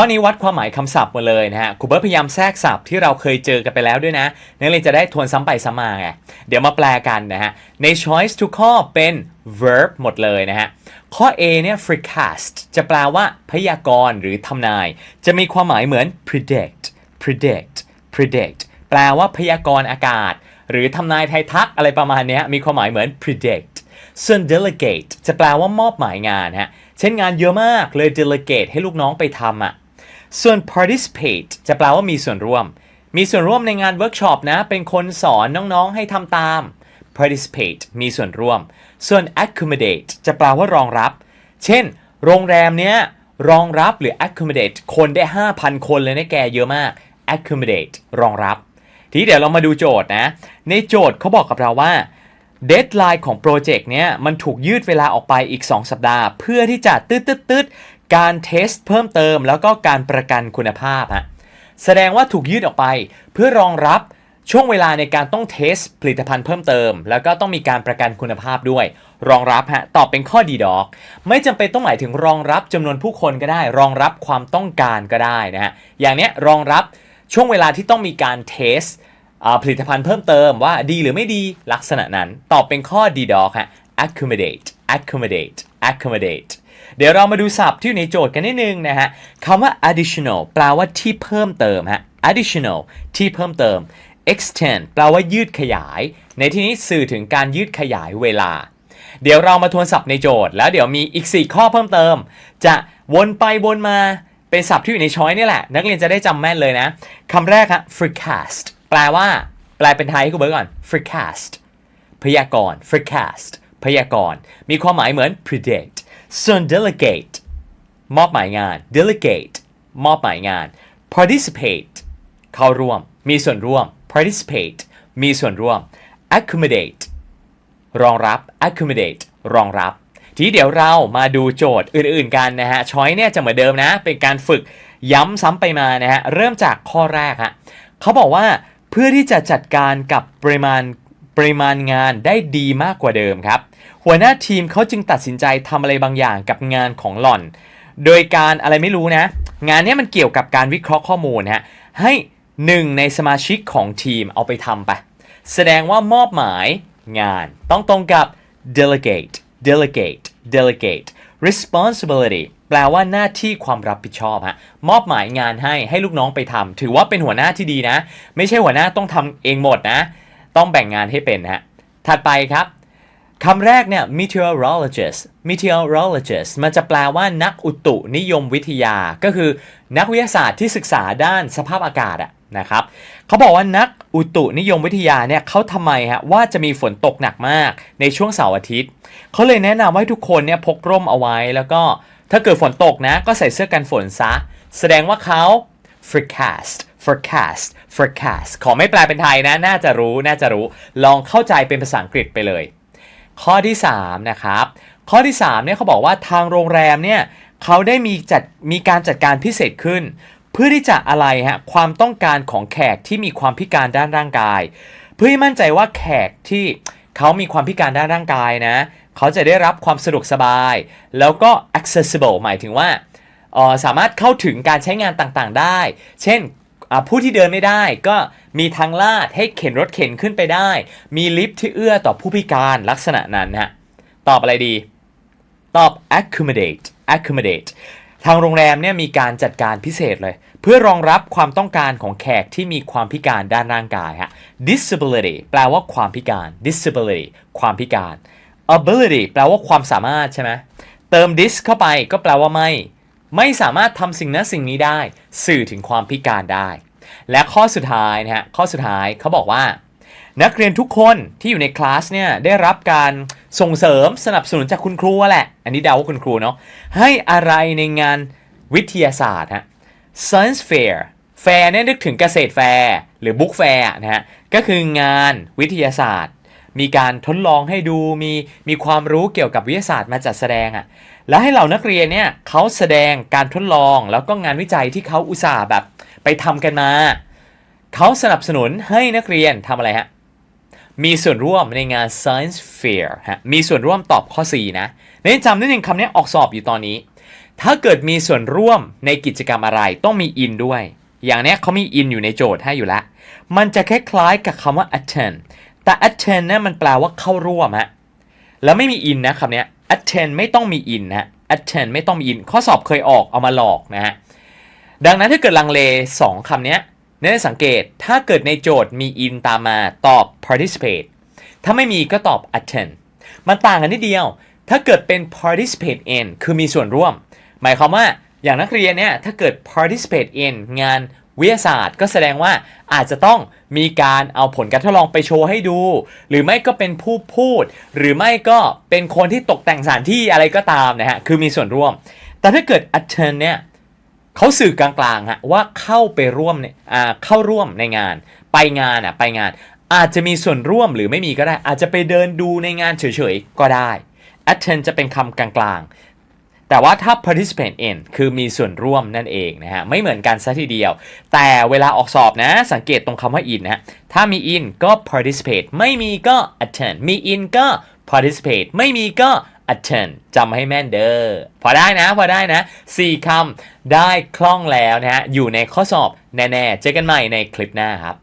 ข้อนี้วัดความหมายคำศัพท์หมาเลยนะฮะครูเบิร์ตพยายามแทรกศัพท์ที่เราเคยเจอกันไปแล้วด้วยนะนักเรียนจะได้ทวนซ้ำไปซ้ำมาไงเดี๋ยวมาแปลกันนะฮะใน choice ทุกข้อเป็น verb หมดเลยนะฮะข้อ A เนี่ย forecast จะแปลว่าพยากรณ์หรือทำนาย จะมีความหมายเหมือน predict predict predict แปลว่าพยากรณ์อากาศ หรือทำนายไทยทักอะไรประมาณนี้มีความหมายเหมือน predict ส่วน delegate จะแปลว่ามอบหมายงานฮะเช่นงานเยอะมากเลย delegate ให้ลูกน้องไปทำอะ ส่วน participate จะแปลว่ามีส่วนร่วม มีส่วนร่วมในงานเวิร์กช็อปนะ เป็นคนสอนน้องๆให้ทำตาม participate มีส่วนร่วม ส่วน accommodate จะแปลว่ารองรับ เช่น โรงแรมเนี้ยรองรับหรือ accommodate คนได้ 5,000 คนเลยนะแกเยอะมาก accommodate รองรับ ทีนี้เดี๋ยวเรามาดูโจทย์นะ ในโจทย์เขาบอกกับเราว่าเดทไลน์ของโปรเจกต์เนี้ยมันถูกยืดเวลาออกไปอีก 2 สัปดาห์ เพื่อที่จะตืดตืดตืด การเทสเพิ่มเติมแล้วก็การประกันคุณภาพฮะแสดงว่าถูกยืดออกไปเพื่อรองรับช่วงเวลาในการต้องเทสผลิตภัณฑ์เพิ่มเติม แล้วก็ต้องมีการประกันคุณภาพด้วย รองรับฮะตอบเป็นข้อดีดอก ไม่จำเป็นต้องหมายถึงรองรับจำนวนผู้คนก็ได้ รองรับความต้องการก็ได้นะฮะอย่างเนี้ยรองรับช่วงเวลาที่ต้องมีการเทสอ่าผลิตภัณฑ์เพิ่มเติมว่าดีหรือไม่ดีลักษณะนั้น ตอบเป็นข้อดีดอกฮะ accommodate accommodate accommodate เดี๋ยวเรามาดูศัพท์ที่อยู่ในโจทย์กันนิดนึงนะฮะคำว่า additional แปลว่าที่เพิ่มเติมฮะ additional ที่เพิ่มเติม extend แปลว่ายืดขยาย ในที่นี้สื่อถึงการยืดขยายเวลา เดี๋ยวเรามาทวนศัพท์ในโจทย์ แล้วเดี๋ยวมีอีก 4 ข้อเพิ่มเติม จะวนไปวนมาเป็นศัพท์ที่อยู่ในช้อยนี่แหละ นักเรียนจะได้จำแม่นเลยนะคำแรกฮะ forecast แปลว่า แปลเป็นไทยให้คุณเบิร์ก่อน forecast พยากรณ์ forecast พยากรณ์ มีความหมายเหมือน predict ส่วน delegate มอบหมายงาน delegate มอบหมายงาน participate เข้าร่วม มีส่วนร่วม participate มีส่วนร่วม accommodate รองรับ accommodate รองรับ ทีเดี๋ยวเรามาดูโจทย์อื่นๆกันนะฮะ ช้อยเนี่ยจะเหมือนเดิมนะ เป็นการฝึกย้ำซ้ำไปมานะฮะ เริ่มจากข้อแรกฮะเขาบอกว่าเพื่อที่จะจัดการกับปริมาณ ปริมาณงานได้ดีมากกว่าเดิมครับ หัวหน้าทีมเขาจึงตัดสินใจทำอะไรบางอย่างกับงานของหล่อน โดยการอะไรไม่รู้นะ งานนี้มันเกี่ยวกับการวิเคราะห์ข้อมูลฮะให้หนึ่งในสมาชิกของทีมเอาไปทำไป แสดงว่ามอบหมายงาน ต้องตรงกับ delegate delegate delegate responsibility แปลว่าหน้าที่ความรับผิดชอบฮะมอบหมายงานให้ให้ลูกน้องไปทำถือว่าเป็นหัวหน้าที่ดีนะ ไม่ใช่หัวหน้าต้องทำเองหมดนะ ต้องแบ่งงานให้เป็นฮะถัดไปครับคำแรกเนี่ย meteorologist meteorologist มันจะแปลว่านักอุตุนิยมวิทยา ก็คือนักวิทยาศาสตร์ที่ศึกษาด้านสภาพอากาศอะนะครับเขาบอกว่านักอุตุนิยมวิทยาเนี่ยเขาทำไมฮะว่าจะมีฝนตกหนักมากในช่วงเสาร์อาทิตย์เขาเลยแนะนำว่าให้ทุกคนเนี่ยพกร่มเอาไว้แล้วก็ถ้าเกิดฝนตกนะก็ใส่เสื้อกันฝนซะ แสดงว่าเขา forecast forecast forecast ขอไม่แปลเป็นไทยนะ น่าจะรู้ น่าจะรู้ ลองเข้าใจเป็นภาษาอังกฤษไปเลย ข้อที่ 3 นะครับ ข้อที่3เนี่ยเขาบอกว่าทางโรงแรมเนี่ยเขาได้มีจัดมีการจัดการพิเศษขึ้น เพื่อที่จะอะไรฮะความต้องการของแขกที่มีความพิการด้านร่างกาย เพื่อให้มั่นใจว่าแขกที่เขามีความพิการด้านร่างกายนะเขาจะได้รับความสะดวกสบาย แล้วก็ accessible หมายถึงว่าออสามารถเข้าถึงการใช้งานต่างๆได้ เช่น ผู้ที่เดินไม่ได้ก็มีทางลาดให้เข็นรถเข็นขึ้นไปได้ มีลิฟต์ที่เอื้อต่อผู้พิการลักษณะนั้นฮะตอบอะไรดี ตอบ accommodate accommodate ทางโรงแรมเนี่ยมีการจัดการพิเศษเลย เพื่อรองรับความต้องการของแขกที่มีความพิการด้านร่างกายฮะ disability แปลว่าความพิการ disability ความพิการ ability แปลว่าความสามารถใช่ไหมเติม dis เข้าไปก็แปลว่าไม่ ไม่สามารถทำสิ่งนั้นสิ่งนี้ได้ สื่อถึงความพิการได้ และข้อสุดท้ายนะฮะข้อสุดท้ายเขาบอกว่า นักเรียนทุกคนที่อยู่ในคลาสเนี่ยได้รับการส่งเสริมสนับสนุนจากคุณครูแหละ อันนี้เดาว่าคุณครูเนาะให้อะไรในงานวิทยาศาสตร์ฮะ science fair fair เนี่ยนึกถึงเกษตรแฟร์หรือ book fair นะฮะก็คืองานวิทยาศาสตร์ มีการทดลองให้ดูมีมีความรู้เกี่ยวกับวิทยาศาสตร์มาจัดแสดงอะ่ะ แล้วให้เหล่านักเรียนเนี่ยเขาแสดงการทดลองแล้วก็งานวิจัยที่เขาอุตส่าห์แบบไปทำกันมา เขาสนับสนุนให้นักเรียนทำอะไรฮะ มีส่วนร่วมในงาน Science Fair ฮะ มีส่วนร่วมตอบข้อ 4 นะเน้นจำนิดนึงคำนี้ออกสอบอยู่ตอนนี้ ถ้าเกิดมีส่วนร่วมในกิจกรรมอะไรต้องมี in ด้วย อย่างเนี้ยเขามี in อยู่ในโจทย์ให้อยู่แล้ว มันจะคล้ายๆกับคำว่า attend แต่ attend เนี่ยมันแปลว่าเข้าร่วมฮะ แล้วไม่มี in นะคำเนี้ย attend ไม่ต้องมี in นะ attend ไม่ต้องมี in ข้อสอบเคยออกเอามาหลอกนะฮะดังนั้นถ้าเกิดลังเล2คำนี้เน้นสังเกตถ้าเกิดในโจทย์มี in ตามมาตอบ participate ถ้าไม่มีก็ตอบ attend มันต่างกันนิดเดียว ถ้าเกิดเป็น participate in คือมีส่วนร่วม หมายความว่าอย่างนักเรียนเนี่ยถ้าเกิด participate in งาน วิทยาศาสตร์ ก็แสดงว่าอาจจะต้องมีการเอาผลการทดลองไปโชว์ให้ดู หรือไม่ก็เป็นผู้พูด หรือไม่ก็เป็นคนที่ตกแต่งสถานที่อะไรก็ตามนะฮะคือมีส่วนร่วม แต่ถ้าเกิด attend เนี่ยเขาสื่อกลางๆฮะว่าเข้าไปร่วมเนี่ยอ่าเข้าร่วมในงาน ไปงานอะไปงาน อาจจะมีส่วนร่วมหรือไม่มีก็ได้ อาจจะไปเดินดูในงานเฉยๆก็ได้ attend จะเป็นคำกลางๆ แต่ว่าถ้า participate in คือมีส่วนร่วมนั่นเองนะฮะ ไม่เหมือนกันซะทีเดียว แต่เวลาออกสอบนะ สังเกตตรงคำว่า in นะฮะถ้ามี in ก็ participate ไม่มีก็ attend มี in ก็ participate ไม่มีก็ attend จำให้แม่นเด้อ พอได้นะ พอได้นะ 4คำได้คล่องแล้วนะฮะ อยู่ในข้อสอบแน่ ๆ เจอกันใหม่ในคลิปหน้าครับ